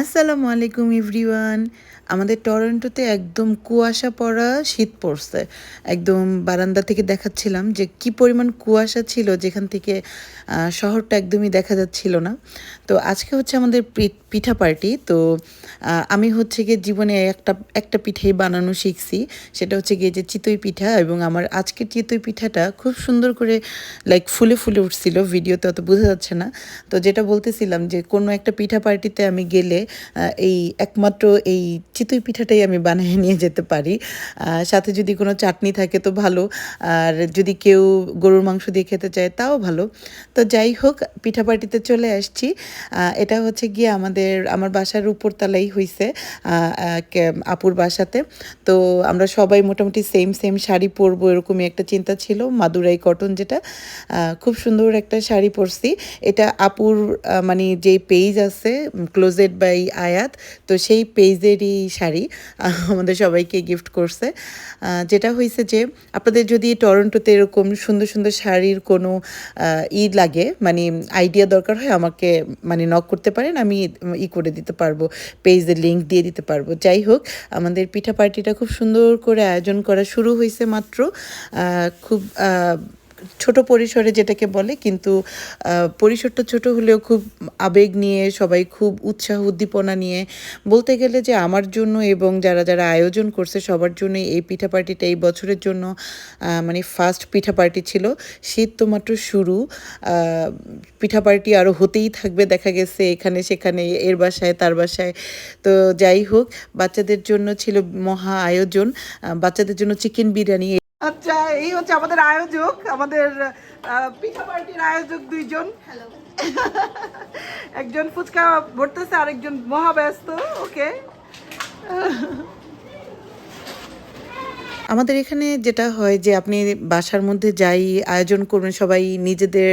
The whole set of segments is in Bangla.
আসসালামু আলাইকুম এভরিওয়ান। আমাদের টরন্টোতে একদম কুয়াশা পড়া শীত পড়ছে। একদম বারান্দা থেকে দেখাচ্ছিলাম যে কি পরিমাণ কুয়াশা ছিল যেখান থেকে শহরটা একদমই দেখা যাচ্ছিল না। তো আজকে হচ্ছে আমাদের পিঠা পার্টি। তো আমি হচ্ছে গিয়ে জীবনে একটা একটা পিঠাই বানানো শিখছি। সেটা হচ্ছে গিয়ে যে চিতই পিঠা এবং আমার আজকের চিতই পিঠাটা খুব সুন্দর করে লাইক ফুলে ফুলে উঠছিল ভিডিওতে, অত বোঝা যাচ্ছে না। তো যেটা বলতেছিলাম যে, কোনো একটা পিঠা পার্টিতে আমি গেলে এই একমাত্র এই চিতই পিঠাটাই আমি বানিয়ে নিয়ে যেতে পারি। সাথে যদি কোনো চাটনি থাকে তো ভালো, আর যদি কেউ গরুর মাংস দিয়ে খেতে চায় তাও ভালো। তো যাই হোক, পিঠা পার্টিতে চলে আসছি। এটা হচ্ছে গিয়ে আমাদের আমার বাসার উপরতলাই হয়েছে আপুর বাসাতে। তো আমরা সবাই মোটামুটি সেম সেম শাড়ি পরবো এরকমই একটা চিন্তা ছিল, মাদুরাই কটন যেটা। খুব সুন্দর একটা শাড়ি পরছি। এটা আপুর মানে যে পেজ আছে ক্লোজেড বাই আয়াত, তো সেই পেজেরই শাড়ি আমাদের সবাইকে গিফট করছে। যেটা হয়েছে যে, আপনাদের যদি টরন্টোতে এরকম সুন্দর সুন্দর শাড়ির কোনো ই লাগে মানে আইডিয়া দরকার হয়, আমাকে মানে নক করতে পারেন। আমি ই করে দিতে পারব, পেজের লিঙ্ক দিয়ে দিতে পারব। যাই হোক, আমাদের পিঠা পার্টিটা খুব সুন্দর করে আয়োজন করা শুরু হয়েছে মাত্র। খুব ছোট পরিসরে যেটাকে বলে, কিন্তু পরিসরটা ছোট হলেও খুব আবেগ নিয়ে, সবাই খুব উৎসাহ, উদ্দীপনা নিয়ে, বলতে গেলে যে আমার জন্য এবং যারা যারা আয়োজন করছে সবার জন্য এই পিঠা পার্টিটা এই বছরের জন্য মানে ফার্স্ট পিঠা পার্টি ছিল। শীত তো মাত্র শুরু পিঠা পার্টি আরও হতেই থাকবে, দেখা গেছে এখানে সেখানে, এর বাসায়, তার বাসায়। তো যাই হোক, বাচ্চাদের জন্য ছিল মহা আয়োজন বাচ্চাদের জন্য চিকেন বিরিয়ানি আচ্ছা এই হচ্ছে আমাদের আয়োজক আমাদের পিঠা পার্টির আয়োজক দুইজন। একজন ফুচকা ভরতেছে আরেকজন মহাব্যস্ত ওকে? আমাদের এখানে যেটা হয় যে আপনি বাসার মধ্যে যাই আয়োজন করবেন সবাই নিজেদের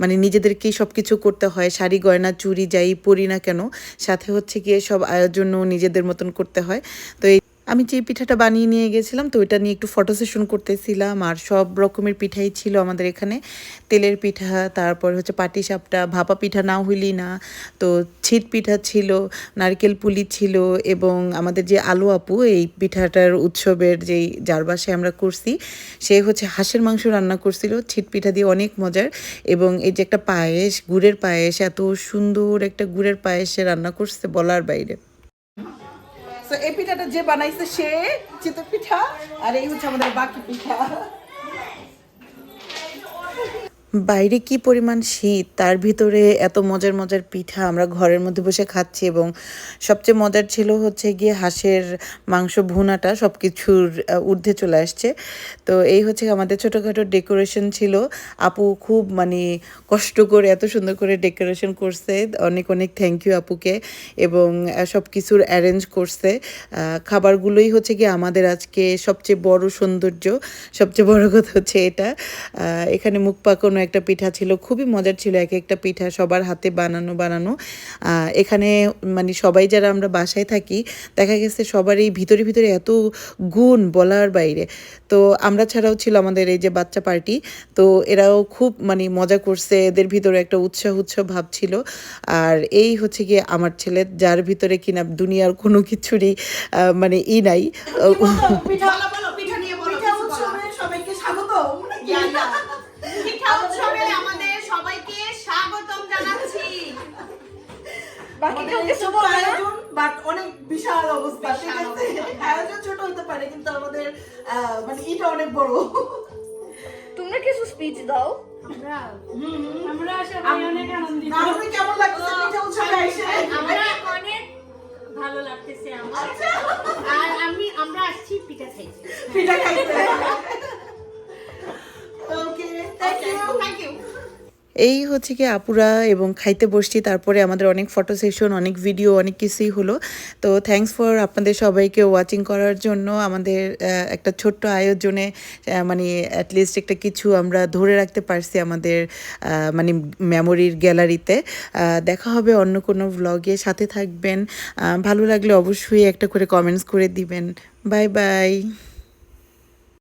মানে নিজেদেরকেই সব কিছু করতে হয় শাড়ি গয়না চুরি যাই পরি না কেন। সাথে হচ্ছে গিয়ে সব আয়োজনও নিজেদের মতন করতে হয়। তো এই আমি যে পিঠাটা বানিয়ে নিয়ে গেছিলাম, তো ওইটা নিয়ে একটু ফটো সেশন করতেছিলাম। আর সব রকমের পিঠাই ছিল আমাদের এখানে। তেলের পিঠা, তারপর হচ্ছে পাটি সাপটা, ভাপা পিঠা না হইলি না। তো ছিট পিঠা ছিল, নারকেল পুলি ছিল, এবং আমাদের যে আলু আপু, এই পিঠাটার উৎসবের যেই যার বাসায় আমরা করছি, সে হচ্ছে হাঁসের মাংস রান্না করছিল। ছিট পিঠা দিয়ে অনেক মজার। এবং এই যে একটা পায়েস, গুড়ের পায়েস, এত সুন্দর একটা গুড়ের পায়েসে রান্না করছে বলার বাইরে। তো এই পিঠাটা যে বানাইছে সে চিত পিঠা আর এই হচ্ছে আমাদের বাকি পিঠা। বাইরে কি পরিমাণ শীত, তার ভিতরে এত মজার মজার পিঠা আমরা ঘরের মধ্যে বসে খাচ্ছি এবং সবচেয়ে মজার ছিল হচ্ছে গিয়ে হাঁসের মাংস ভুনাটা সব কিছুর ঊর্ধ্বে চলে আসছে। তো এই হচ্ছে আমাদের ছোটোখাটো ডেকোরেশন ছিল। আপু খুব মানে কষ্ট করে এত সুন্দর করে ডেকোরেশন করছে। অনেক অনেক থ্যাংক ইউ আপুকে এবং সব কিছুর অ্যারেঞ্জ করছে। খাবারগুলোই হচ্ছে গিয়ে আমাদের আজকে সবচেয়ে বড় সৌন্দর্য, সবচেয়ে বড় কথা হচ্ছে এটা। এখানে মুখ পাকানো একটা পিঠা ছিল খুবই মজার ছিল এক একটা পিঠা সবার হাতে বানানো বানানো। এখানে মানে সবাই যারা আমরা বাসায় থাকি দেখা গেছে সবার এই ভিতরে ভিতরে এত গুণ বলার বাইরে। তো আমরা ছাড়াও ছিল আমাদের এই যে বাচ্চা পার্টি তো এরাও খুব মানে মজা করছে এদের ভিতরে একটা উৎসাহ উৎসাহ ভাব ছিল। আর এই হচ্ছে গিয়ে আমার ছেলে যার ভিতরে কিনা দুনিয়ার কোনো কিছুরই মানে ই নাই। পিঠা পিঠা নিয়ে বলো পিঠা উৎসবে সবাইকে স্বাগতম। আমাদের সবাইকে স্বাগতম জানাচ্ছি। বাট অনেক বিশাল অবস্থা ঠিক বিশাল আছে? অবস্থা। আয়োজন ছোট হতে পারে কিন্তু আমাদের মানে এটা অনেক বড়। তোমরা কিছু স্পিচ দাও। আমরা সবাই অনেক আনন্দিত। আমাদের কেমন লাগছে পিঠা উৎসবে এসে। আমরা অনেক ভালো লাগতেছে আমার। আর আমি আমরা আসছি পিঠা খাইতে। পিঠা খাইতে। এই হচ্ছে কি আপুরা এবং খাইতে বসছি, তারপরে আমাদের অনেক ফটো সেশন অনেক ভিডিও অনেক কিছুই হলো। তো থ্যাঙ্কস ফর আপনাদের সবাইকে ওয়াচিং করার জন্য। আমাদের একটা ছোট্ট আয়োজনে মানে অ্যাটলিস্ট একটা কিছু আমরা ধরে রাখতে পারছি আমাদের মানে মেমোরির গ্যালারিতে দেখা হবে অন্য কোনো ভ্লগে সাথে থাকবেন। ভালো লাগলে অবশ্যই একটা করে কমেন্টস করে দিবেন। Bye bye